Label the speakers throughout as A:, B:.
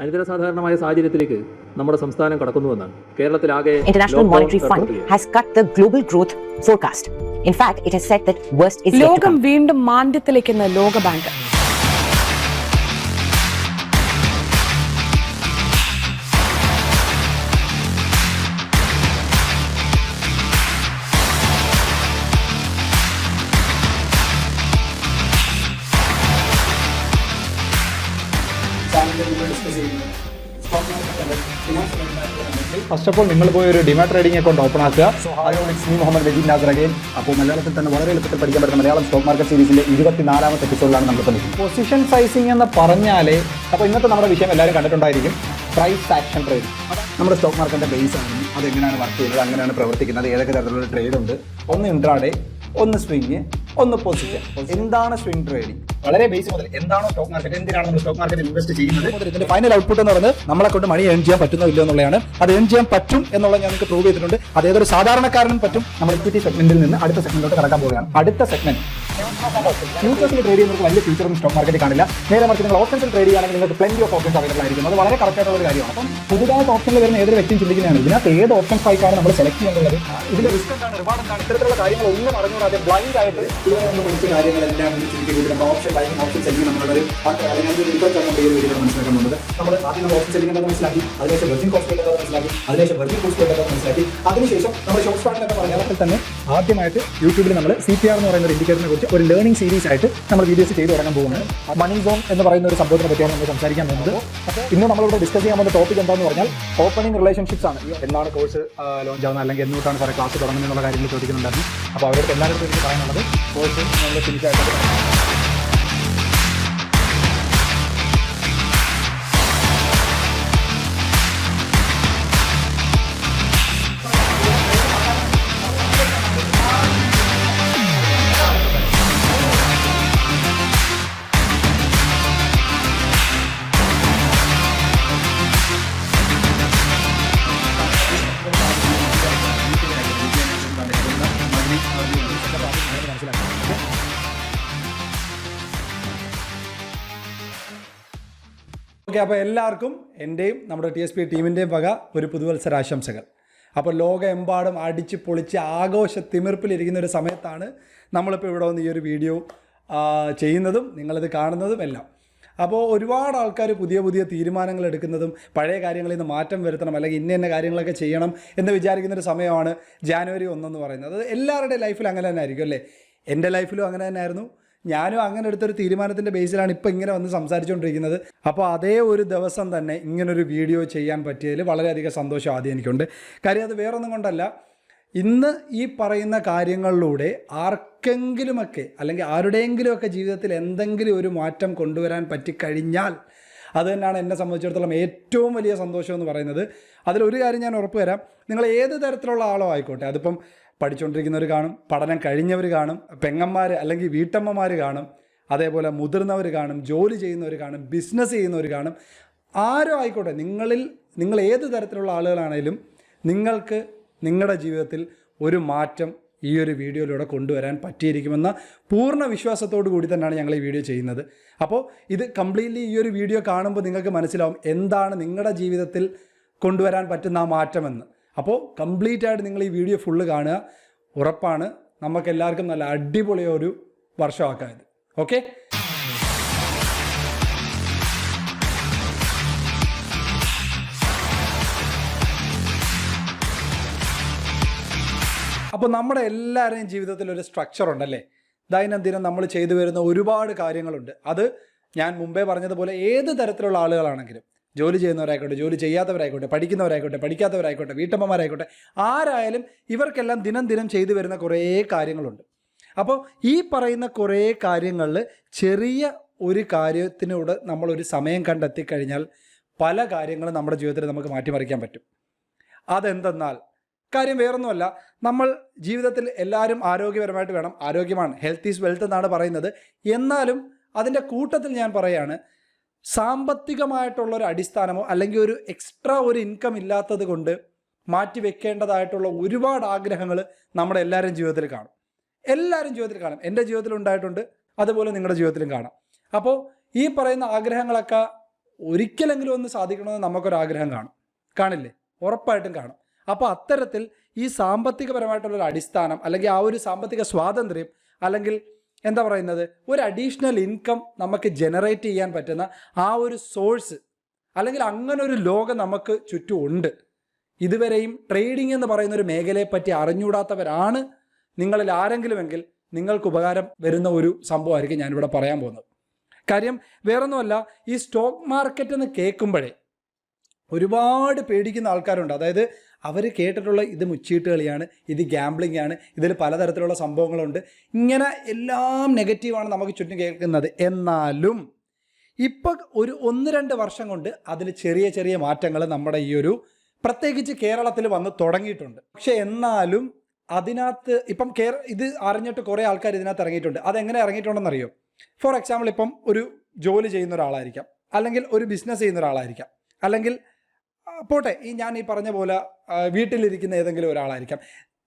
A: അനിതരസാധാരണമായ സാഹചര്യത്തിലേക്ക് നമ്മുടെ സംസ്ഥാനം കടക്കുന്നുവെന്നാണ്. കേരളത്തിലാകെ
B: international monetary fund has cut the
C: ലോകം വീണ്ടും മാന്ദ്യത്തിലേക്കെന്ന് ലോകബാങ്ക്.
D: ഫസ്റ്റ് ഓഫ് ഓൾ നിങ്ങൾ പോയി ഒരു ഡിമാ ട്രേഡിംഗ് അക്കൗണ്ട് ഓപ്പൺ ആക്കുക. So hi it's me Muhammad Najeeb Nasar again അപ്പോൾ മലയാളത്തിൽ തന്നെ വളരെ എളുപ്പത്തിൽ പഠിക്കാൻ പറ്റുന്ന മലയാളം സ്റ്റോക്ക് മാർക്കറ്റ് സീരീസിന്റെ ഇരുപത്തിനാലാമത്തെ എപ്പിസോഡിലാണ് നമ്മൾ നിൽക്കുന്നത്. പൊസിഷൻ സൈസിംഗ് എന്ന് പറഞ്ഞാലേ അപ്പോൾ ഇന്നത്തെ നമ്മുടെ വിഷയം എല്ലാവരും കണ്ടിട്ടുണ്ടായിരിക്കും. പ്രൈസ് ആക്ഷൻ ട്രേഡ് നമ്മുടെ സ്റ്റോക്ക് മാർക്കറ്റിന്റെ ബേസ് ആണ്. അതെങ്ങനെയാണ് വർക്ക് ചെയ്യുന്നത്? അങ്ങനെയാണ് പ്രവർത്തിക്കുന്നത്. ഏതൊക്കെ തരത്തിലുള്ള ട്രേഡ് ഉണ്ട്? ഒന്ന് ഇൻട്രാഡേ ഒന്ന് സ്വിങ് ഒന്ന് പൊസിഷൻ എന്താണ് സ്വിംഗ് ട്രേഡിംഗ് വളരെ ബേസ് മുതൽ എന്താണോ സ്റ്റോക്ക് മാർക്കറ്റ് എന്തിനാണ് നമ്മൾ സ്റ്റോക്ക് മാർക്കറ്റ് ഇൻവെസ്റ്റ് ചെയ്യുന്നത്? മുതൽ ഇതിന്റെ ഫൈനൽ ഔട്ട്പുട്ട് എന്ന് പറയുന്നത് നമ്മളെ കൊണ്ട് മണി ഏൺ ചെയ്യാൻ പറ്റുന്നോ ഇല്ല എന്നുള്ളതാണ്. അത് ഏൺ ചെയ്യാൻ പറ്റും എന്നുള്ള ഞാൻ നിങ്ങൾക്ക് പ്രൂവ് ചെയ്തിട്ടുണ്ട്. അതേതൊരു സാധാരണക്കാരനും പറ്റും. നമ്മൾ ഇക്വിറ്റി സെഗ്മെന്റിൽ നിന്ന് അടുത്ത സെഗ്മെന്റിലോട്ട് കടക്കാൻ പോവുകയാണ്. അടുത്ത സെഗ്മെന്റ് ഫ്യൂച്ചേഴ്സിൽ ട്രേഡ് ചെയ്യുന്നവർക്ക് വലിയ ഫ്യൂച്ചർ ഒന്നും സ്റ്റോക്ക് മാർക്കറ്റ് കാണില്ല. നേരെ മറിച്ച് നിങ്ങൾ ഓപ്ഷൻസിൽ ട്രേഡ് ചെയ്യുകയാണെങ്കിൽ നിങ്ങൾക്ക് പ്ലെന്റി ഓഫ് ഓപ്ഷൻസ് അവൈലബിൾ ആയിരിക്കും. അത് വളരെ കറക്റ്റ് ആയിട്ടുള്ള ഒരു കാര്യമാണ്. അപ്പം പുതുതായിട്ട് ഓപ്ഷനിൽ വരുന്ന ഏതൊരു വ്യക്തിയും ചിന്തിക്കുന്നതാണ് ഇതിനകത്ത് ഏത് ഓപ്ഷൻ സ്ട്രൈക്കാണ് നമ്മൾ സെലക്ട് ചെയ്യുന്നത് ഇതിന്റെ റിസ്ക് എന്താണ്? റിവാർഡ് എന്താണ്? ഇത്തരത്തിലുള്ള കാര്യങ്ങൾ ഒന്നും അറിഞ്ഞുകൂടാതെ ബ്ലൈൻഡ് ആയിട്ട് ഇതിനെ നമ്മൾ വിളിച്ച കാര്യങ്ങളെല്ലാം ചിന്തിക്കുന്നത് നമ്മൾ ഓപ്ഷൻ ബൈങ് ഓപ്ഷൻ വീഡിയോ മനസ്സിലാക്കാൻ പോകുന്നത് നമ്മൾ ആദ്യം നമ്മൾ ഓപ്ഷൻ സെല്ലിംഗ് മനസ്സിലാക്കി അതിനുശേഷം വെർജിൻ കോസ്റ്റ് എന്താണെന്ന് മനസ്സിലാക്കി അതിനുശേഷം വെർജിൻ കോസ്റ്റ് എന്താണെന്ന് മനസ്സിലാക്കി അതിനുശേഷം നമ്മൾ ഷോർട്ട് സ്റ്റാർട്ട് എന്ന് മലയാളത്തിൽ തന്നെ ആദ്യമായിട്ട് യൂട്യൂബിൽ നമ്മൾ സി പി ആർ എന്ന് പറയുന്ന ഒരു ഇൻഡിക്കേറ്ററിനെ കുറിച്ച് ഒരു ലേണിംഗ് സീരീസ് ആയിട്ട് നമ്മൾ വീഡിയോസ് ചെയ്തു തുടങ്ങാൻ പോകുന്നത്. മണി സോൺ എന്ന് പറയുന്ന ഒരു സംഭവത്തിനെ പറ്റിയാണ് നമ്മൾ സംസാരിക്കാൻ പോകുന്നത്. ഇന്ന് നമ്മളിവിടെ ഡിസ്കസ് ചെയ്യാൻ പോകുന്ന ടോപ്പിക് എന്താണെന്ന് പറഞ്ഞാൽ ഓപ്പണിംഗ് റിലേഷൻഷിപ്സ് ആണ്. എന്നാണ് കോഴ്സ് ലോഞ്ച് ആവുന്നത് അല്ലെങ്കിൽ എന്നോട്ടാണ് സാറേ ക്ലാസ് തുടങ്ങുന്നത് എന്നുള്ള കാര്യങ്ങൾ ചോദിക്കുന്നുണ്ടായിരുന്നു. അപ്പോൾ അവരുടെ എല്ലാവരും എനിക്ക് പറയാനുള്ളത് കോഴ്സ് നമ്മൾ ഫിനിഷ് ആയിട്ട് ഓക്കെ അപ്പോൾ എല്ലാവർക്കും എന്റെയും നമ്മുടെ ടി എസ് പി ടീമിന്റെയും വക ഒരു പുതുവത്സരാശംസകൾ അപ്പോൾ ലോകമെമ്പാടും അടിച്ച് പൊളിച്ച് ആഘോഷ തിമിർപ്പിലിരിക്കുന്ന ഒരു സമയത്താണ് നമ്മളിപ്പോൾ ഇവിടെ വന്ന് ഈ ഒരു വീഡിയോ ചെയ്യുന്നതും നിങ്ങളിത് കാണുന്നതും എല്ലാം. അപ്പോൾ ഒരുപാട് ആൾക്കാർ പുതിയ പുതിയ തീരുമാനങ്ങൾ എടുക്കുന്നതും പഴയ കാര്യങ്ങളിൽ നിന്ന് മാറ്റം വരുത്തണം അല്ലെങ്കിൽ ഇന്ന ഇന്ന കാര്യങ്ങളൊക്കെ ചെയ്യണം എന്ന് വിചാരിക്കുന്ന ഒരു സമയമാണ് ജാനുവരി ഒന്നെന്ന് പറയുന്നത്. അത് എല്ലാവരുടെയും ലൈഫിൽ അങ്ങനെ തന്നെ ആയിരിക്കും അല്ലേ? എന്റെ ലൈഫിലും അങ്ങനെ തന്നെ ആയിരുന്നു. ഞാനും അങ്ങനെ എടുത്തൊരു തീരുമാനത്തിന്റെ ബേസിലാണ് ഇപ്പോൾ ഇങ്ങനെ വന്ന് സംസാരിച്ചുകൊണ്ടിരിക്കുന്നത് അപ്പോൾ അതേ ഒരു ദിവസം തന്നെ ഇങ്ങനൊരു വീഡിയോ ചെയ്യാൻ പറ്റിയതിൽ വളരെയധികം സന്തോഷം ആദ്യം എനിക്കുണ്ട്. കാര്യം അത് വേറൊന്നും കൊണ്ടല്ല. ഇന്ന് ഈ പറയുന്ന കാര്യങ്ങളിലൂടെ ആർക്കെങ്കിലുമൊക്കെ അല്ലെങ്കിൽ ആരുടെയെങ്കിലുമൊക്കെ ജീവിതത്തിൽ എന്തെങ്കിലും ഒരു മാറ്റം കൊണ്ടുവരാൻ പറ്റിക്കഴിഞ്ഞാൽ അത് തന്നെയാണ് എന്നെ സംബന്ധിച്ചിടത്തോളം ഏറ്റവും വലിയ സന്തോഷം എന്ന് പറയുന്നത്. അതിലൊരു കാര്യം ഞാൻ ഉറപ്പ് തരാം. നിങ്ങൾ ഏത് തരത്തിലുള്ള ആളോ ആയിക്കോട്ടെ അതിപ്പം പഠിച്ചുകൊണ്ടിരിക്കുന്നവർ കാണും പഠനം കഴിഞ്ഞവർ കാണും പെങ്ങന്മാർ അല്ലെങ്കിൽ വീട്ടമ്മമാർ കാണും അതേപോലെ മുതിർന്നവർ കാണും ജോലി ചെയ്യുന്നവർ കാണും ബിസിനസ് ചെയ്യുന്നവർ കാണും. ആരോ ആയിക്കോട്ടെ നിങ്ങളിൽ നിങ്ങൾ ഏത് തരത്തിലുള്ള ആളുകളാണേലും നിങ്ങൾക്ക് നിങ്ങളുടെ ജീവിതത്തിൽ ഒരു മാറ്റം ഈ ഒരു വീഡിയോയിലൂടെ കൊണ്ടുവരാൻ പറ്റിയിരിക്കുമെന്ന പൂർണ വിശ്വാസത്തോടു കൂടി തന്നെയാണ് ഞങ്ങൾ ഈ വീഡിയോ ചെയ്യുന്നത്. അപ്പോൾ ഇത് കംപ്ലീറ്റ്ലി ഈ ഒരു വീഡിയോ കാണുമ്പോൾ നിങ്ങൾക്ക് മനസ്സിലാവും എന്താണ് നിങ്ങളുടെ ജീവിതത്തിൽ കൊണ്ടുവരാൻ പറ്റുന്ന ആ മാറ്റമെന്ന്. അപ്പോൾ കംപ്ലീറ്റ് ആയിട്ട് നിങ്ങൾ ഈ വീഡിയോ ഫുള്ള് കാണുക. ഉറപ്പാണ്. നമുക്ക് എല്ലാവർക്കും നല്ല അടിപൊളിയ ഒരു വർഷമാക്കാം ഇത് ഓക്കെ അപ്പോൾ നമ്മുടെ എല്ലാവരുടെയും ജീവിതത്തിൽ ഒരു സ്ട്രക്ചർ ഉണ്ടല്ലേ? ദൈനംദിനം നമ്മൾ ചെയ്തു വരുന്ന ഒരുപാട് കാര്യങ്ങളുണ്ട്. അത് ഞാൻ മുമ്പേ പറഞ്ഞതുപോലെ ഏത് തരത്തിലുള്ള ആളുകളാണെങ്കിലും ജോലി ചെയ്യുന്നവരായിക്കോട്ടെ ജോലി ചെയ്യാത്തവരായിക്കോട്ടെ പഠിക്കുന്നവരായിക്കോട്ടെ പഠിക്കാത്തവരായിക്കോട്ടെ വീട്ടമ്മമാരായിക്കോട്ടെ ആരായാലും ഇവർക്കെല്ലാം ദിനം ദിനം ചെയ്തു വരുന്ന കുറേ കാര്യങ്ങളുണ്ട്. അപ്പോൾ ഈ പറയുന്ന കുറേ കാര്യങ്ങളിൽ ചെറിയ ഒരു കാര്യത്തിനോട് നമ്മളൊരു സമയം കണ്ടെത്തി കഴിഞ്ഞാൽ പല കാര്യങ്ങളും നമ്മുടെ ജീവിതത്തിൽ നമുക്ക് മാറ്റിമറിക്കാൻ പറ്റും. അതെന്തെന്നാൽ കാര്യം വേറൊന്നുമല്ല നമ്മൾ ജീവിതത്തിൽ എല്ലാവരും ആരോഗ്യപരമായിട്ട് വേണം ആരോഗ്യമാണ് ഹെൽത്ത് ഈസ് വെൽത്ത് എന്നാണ് പറയുന്നത്. എന്നാലും അതിന്റെ കൂട്ടത്തിൽ ഞാൻ പറയാണ് സാമ്പത്തികമായിട്ടുള്ള ഒരു അടിസ്ഥാനമോ അല്ലെങ്കിൽ ഒരു എക്സ്ട്രാ ഒരു ഇൻകം ഇല്ലാത്തത് കൊണ്ട് മാറ്റി വെക്കേണ്ടതായിട്ടുള്ള ഒരുപാട് ആഗ്രഹങ്ങൾ നമ്മുടെ എല്ലാവരും ജീവിതത്തിൽ കാണും. എല്ലാവരും ജീവിതത്തിൽ കാണും. എന്റെ ജീവിതത്തിൽ ഉണ്ടായിട്ടുണ്ട്. അതുപോലെ നിങ്ങളുടെ ജീവിതത്തിലും കാണാം. അപ്പോൾ ഈ പറയുന്ന ആഗ്രഹങ്ങളൊക്കെ ഒരിക്കലെങ്കിലും ഒന്ന് സാധിക്കണമെന്ന് നമുക്കൊരാഗ്രഹം കാണും. കാണില്ലേ? ഉറപ്പായിട്ടും കാണും. അപ്പോൾ അത്തരത്തിൽ ഈ സാമ്പത്തികപരമായിട്ടുള്ളൊരു അടിസ്ഥാനം അല്ലെങ്കിൽ ആ ഒരു സാമ്പത്തിക സ്വാതന്ത്ര്യം അല്ലെങ്കിൽ എന്താ പറയുന്നത്? ഒരു അഡീഷണൽ ഇൻകം നമുക്ക് ജനറേറ്റ് ചെയ്യാൻ പറ്റുന്ന ആ ഒരു സോഴ്സ് അല്ലെങ്കിൽ അങ്ങനെ ഒരു ലോകം നമുക്ക് ചുറ്റും ഉണ്ട്. ഇതുവരെയും ട്രേഡിംഗ് എന്ന് പറയുന്ന ഒരു മേഖലയെ പറ്റി അറിഞ്ഞൂടാത്തവരാണ് നിങ്ങളിൽ ആരെങ്കിലുമെങ്കിൽ നിങ്ങൾക്ക് ഉപകാരം വരുന്ന ഒരു സംഭവമായിരിക്കും ഞാനിവിടെ പറയാൻ പോകുന്നത്. കാര്യം വേറൊന്നുമല്ല ഈ സ്റ്റോക്ക് മാർക്കറ്റ് എന്ന് കേൾക്കുമ്പോഴേ ഒരുപാട് പേടിക്കുന്ന ആൾക്കാരുണ്ട്. അതായത് അവർ കേട്ടിട്ടുള്ള ഇത് മുച്ചീട്ട് കളിയാണ് ഇത് ഗാംബ്ലിംഗ് ആണ് ഇതിൽ പലതരത്തിലുള്ള സംഭവങ്ങളുണ്ട്. ഇങ്ങനെ എല്ലാം നെഗറ്റീവാണ് നമുക്ക് ചുറ്റും കേൾക്കുന്നത്. എന്നാലും ഇപ്പം ഒരു ഒന്ന് രണ്ട് വർഷം കൊണ്ട് അതിൽ ചെറിയ ചെറിയ മാറ്റങ്ങൾ നമ്മുടെ ഈ ഒരു പ്രത്യേകിച്ച് കേരളത്തിൽ വന്ന് തുടങ്ങിയിട്ടുണ്ട്. പക്ഷെ എന്നാലും അതിനകത്ത് ഇപ്പം കേര ഇത് അറിഞ്ഞിട്ട് കുറേ ആൾക്കാർ ഇതിനകത്ത് ഇറങ്ങിയിട്ടുണ്ട്. അതെങ്ങനെ ഇറങ്ങിയിട്ടുണ്ടെന്നറിയോ? ഫോർ എക്സാമ്പിൾ ഇപ്പം ഒരു ജോലി ചെയ്യുന്ന ഒരാളായിരിക്കാം. അല്ലെങ്കിൽ ഒരു ബിസിനസ് ചെയ്യുന്ന ഒരാളായിരിക്കാം. അല്ലെങ്കിൽ പോട്ടെ ഈ ഞാൻ ഈ പറഞ്ഞ പോലെ വീട്ടിലിരിക്കുന്ന ഏതെങ്കിലും ഒരാളായിരിക്കാം.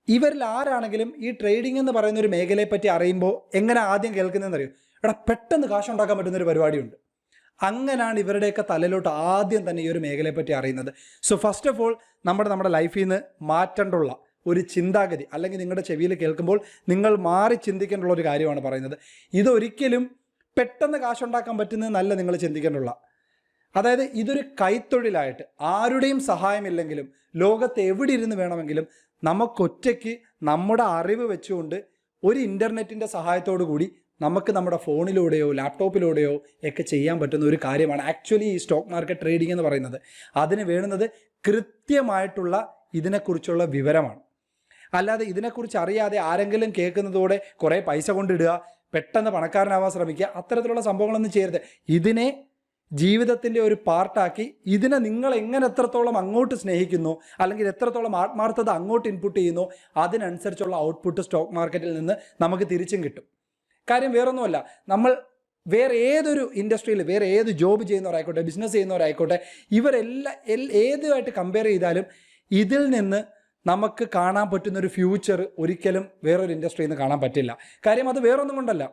D: ഇവരിൽ ആരാണെങ്കിലും ഈ ട്രേഡിംഗ് എന്ന് പറയുന്ന ഒരു മേഖലയെ പറ്റി അറിയുമ്പോൾ എങ്ങനെ ആദ്യം കേൾക്കുന്നതെന്ന് അറിയോ എടാ പെട്ടെന്ന് കാശുണ്ടാക്കാൻ പറ്റുന്ന ഒരു പരിപാടിയുണ്ട്. അങ്ങനെയാണ് ഇവരുടെയൊക്കെ തലയിലോട്ട് ആദ്യം തന്നെ ഈ ഒരു മേഖലയെ പറ്റി അറിയുന്നത്. സോ ഫസ്റ്റ് ഓഫ് ഓൾ നമ്മുടെ നമ്മുടെ ലൈഫിൽ നിന്ന് മാറ്റേണ്ടുള്ള ഒരു ചിന്താഗതി അല്ലെങ്കിൽ നിങ്ങളുടെ ചെവിയിൽ കേൾക്കുമ്പോൾ നിങ്ങൾ മാറി ചിന്തിക്കേണ്ടുള്ള ഒരു കാര്യമാണ് പറയുന്നത്. ഇതൊരിക്കലും പെട്ടെന്ന് കാശുണ്ടാക്കാൻ പറ്റുന്നതെന്നല്ല നിങ്ങൾ ചിന്തിക്കേണ്ടുള്ള. അതായത് ഇതൊരു കൈത്തൊഴിലായിട്ട് ആരുടെയും സഹായമില്ലെങ്കിലും ലോകത്ത് എവിടെ ഇരുന്ന് വേണമെങ്കിലും നമുക്കൊറ്റയ്ക്ക് നമ്മുടെ അറിവ് വെച്ചുകൊണ്ട് ഒരു ഇന്റർനെറ്റിന്റെ സഹായത്തോടു കൂടി നമുക്ക് നമ്മുടെ ഫോണിലൂടെയോ ലാപ്ടോപ്പിലൂടെയോ ഒക്കെ ചെയ്യാൻ പറ്റുന്ന ഒരു കാര്യമാണ് ആക്ച്വലി ഈ സ്റ്റോക്ക് മാർക്കറ്റ് ട്രേഡിംഗ് എന്ന് പറയുന്നത്. അതിന് വേണുന്നത് കൃത്യമായിട്ടുള്ള ഇതിനെക്കുറിച്ചുള്ള വിവരമാണ്. അല്ലാതെ ഇതിനെക്കുറിച്ച് അറിയാതെ ആരെങ്കിലും കേൾക്കുന്നതോടെ കുറേ പൈസ കൊണ്ടിടുക പെട്ടെന്ന് പണക്കാരനാവാൻ ശ്രമിക്കുക അത്തരത്തിലുള്ള സംഭവങ്ങളൊന്നും ചെയ്യരുത്. ഇതിനെ ജീവിതത്തിന്റെ ഒരു പാർട്ടാക്കി ഇതിനെ നിങ്ങൾ എങ്ങനെ എത്രത്തോളം അങ്ങോട്ട് സ്നേഹിക്കുന്നു അല്ലെങ്കിൽ എത്രത്തോളം ആത്മാർത്ഥത അങ്ങോട്ട് ഇൻപുട്ട് ചെയ്യുന്നു അതിനനുസരിച്ചുള്ള ഔട്ട്പുട്ട് സ്റ്റോക്ക് മാർക്കറ്റിൽ നിന്ന് നമുക്ക് തിരിച്ചും കിട്ടും. കാര്യം വേറൊന്നുമല്ല നമ്മൾ വേറെ ഏതൊരു ഇൻഡസ്ട്രിയിൽ വേറെ ഏത് ജോബ് ചെയ്യുന്നവരായിക്കോട്ടെ ബിസിനസ് ചെയ്യുന്നവരായിക്കോട്ടെ ഇവരെല്ലാം ഏതുമായിട്ട് കമ്പയർ ചെയ്താലും ഇതിൽ നിന്ന് നമുക്ക് കാണാൻ പറ്റുന്ന ഒരു ഫ്യൂച്ചർ ഒരിക്കലും വേറൊരു ഇൻഡസ്ട്രിയിൽ നിന്ന് കാണാൻ പറ്റില്ല. കാര്യം അത് വേറൊന്നും കൊണ്ടല്ല.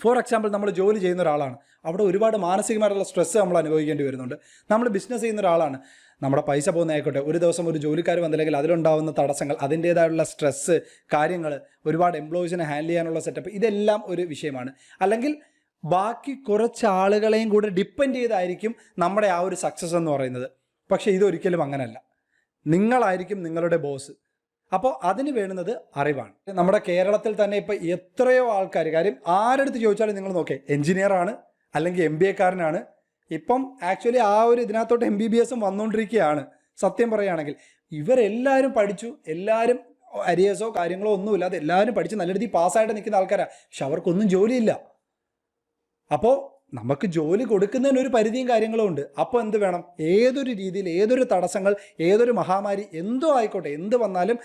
D: ഫോർ എക്സാമ്പിൾ നമ്മൾ ജോലി ചെയ്യുന്ന ഒരാളാണ്. അവിടെ ഒരുപാട് മാനസികമായിട്ടുള്ള സ്ട്രെസ്സ് നമ്മൾ അനുഭവിക്കേണ്ടി വരുന്നുണ്ട്. നമ്മൾ ബിസിനസ് ചെയ്യുന്ന ഒരാളാണ്. നമ്മുടെ പൈസ പോകുന്നതായിക്കോട്ടെ ഒരു ദിവസം ഒരു ജോലിക്കാർ വന്നില്ലെങ്കിൽ അതിലുണ്ടാവുന്ന തടസ്സങ്ങൾ അതിന്റേതായുള്ള സ്ട്രെസ്സ് കാര്യങ്ങൾ ഒരുപാട് എംപ്ലോയീസിനെ ഹാൻഡിൽ ചെയ്യാനുള്ള സെറ്റപ്പ് ഇതെല്ലാം ഒരു വിഷയമാണ്. അല്ലെങ്കിൽ ബാക്കി കുറച്ച് ആളുകളെയും കൂടെ ഡിപ്പെൻഡ് ചെയ്തായിരിക്കും നമ്മുടെ ആ ഒരു സക്സസ് എന്ന് പറയുന്നത്. പക്ഷേ ഇതൊരിക്കലും അങ്ങനെയല്ല നിങ്ങളായിരിക്കും നിങ്ങളുടെ ബോസ് അപ്പോൾ അതിന് വേണ്ടുന്നത് അറിവാണ്. നമ്മുടെ കേരളത്തിൽ തന്നെ ഇപ്പം എത്രയോ ആൾക്കാർ കാര്യം ആരെടുത്ത് ചോദിച്ചാലും നിങ്ങൾ നോക്കേ എഞ്ചിനീയർ ആണ് അല്ലെങ്കിൽ എം ബി എക്കാരനാണ് ഇപ്പം ആക്ച്വലി ആ ഒരു ഇതിനകത്തോട്ട് എം ബി ബി എസും വന്നുകൊണ്ടിരിക്കുകയാണ് സത്യം പറയുകയാണെങ്കിൽ ഇവരെല്ലാവരും പഠിച്ചു എല്ലാവരും അരിയസോ കാര്യങ്ങളോ ഒന്നുമില്ലാതെ എല്ലാവരും പഠിച്ച് നല്ല രീതിയിൽ പാസ്സായിട്ട് നിൽക്കുന്ന ആൾക്കാരാണ് പക്ഷെ അവർക്കൊന്നും ജോലിയില്ല. അപ്പോൾ നമുക്ക് ജോലി കൊടുക്കുന്നതിന് ഒരു പരിധിയും കാര്യങ്ങളും ഉണ്ട്. അപ്പോൾ എന്ത് വേണം? ഏതൊരു രീതിയിൽ ഏതൊരു തടസ്സങ്ങൾ ഏതൊരു മഹാമാരി എന്തോ ആയിക്കോട്ടെ എന്ത് വന്നാലും